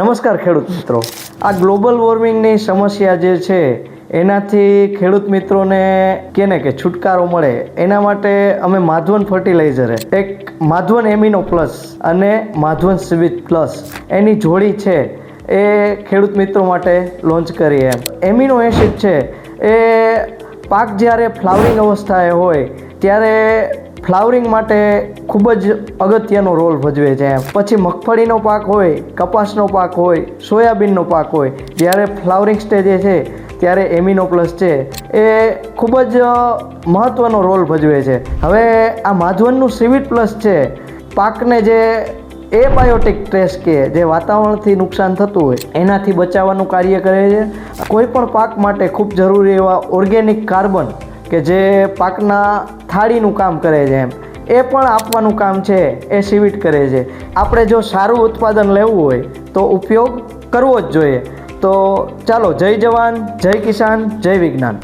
નમસ્કાર ખેડૂત મિત્રો. આ ગ્લોબલ વોર્મિંગની સમસ્યા જે છે, એનાથી ખેડૂત મિત્રોને કેને કે છુટકારો મળે. એના માટે અમે માધવન ફર્ટિલાઇઝરે એક માધવન એમિનો પ્લસ અને માધવન સિવિટ પ્લસ એની જોડી છે, એ ખેડૂત મિત્રો માટે લોન્ચ કરી એમ. એમિનો એસિડ છે, એ પાક જ્યારે ફ્લાવરિંગ અવસ્થાએ હોય ત્યારે ફ્લાવરિંગ માટે ખૂબ જ અગત્યનો રોલ ભજવે છે. એમ પછી મગફળીનો પાક હોય, કપાસનો પાક હોય, સોયાબીનનો પાક હોય, જ્યારે ફ્લાવરિંગ સ્ટેજે છે, ત્યારે એમિનો પ્લસ છે. એ ખૂબ જ મહત્ત્વનો રોલ ભજવે છે. હવે આ માધવનનું સિવિટ પ્લસ છે. પાકને જે એ બાયોટિક સ્ટ્રેસ કે જે વાતાવરણથી નુકસાન થતું હોય, એનાથી બચાવવાનું કાર્ય કરે છે. કોઈ પણ પાક માટે ખૂબ જરૂરી એવા ઓર્ગેનિક કાર્બન કે જે પાકના થાળીનું કામ કરે છે એમ. એ પણ આપવાનું કામ છે, એ સિવિટ કરે છે. આપણે જો સારું ઉત્પાદન લેવું હોય, તો ઉપયોગ કરવો જ જોઈએ. તો ચાલો, જય જવાન, જય કિસાન, જય વિજ્ઞાન.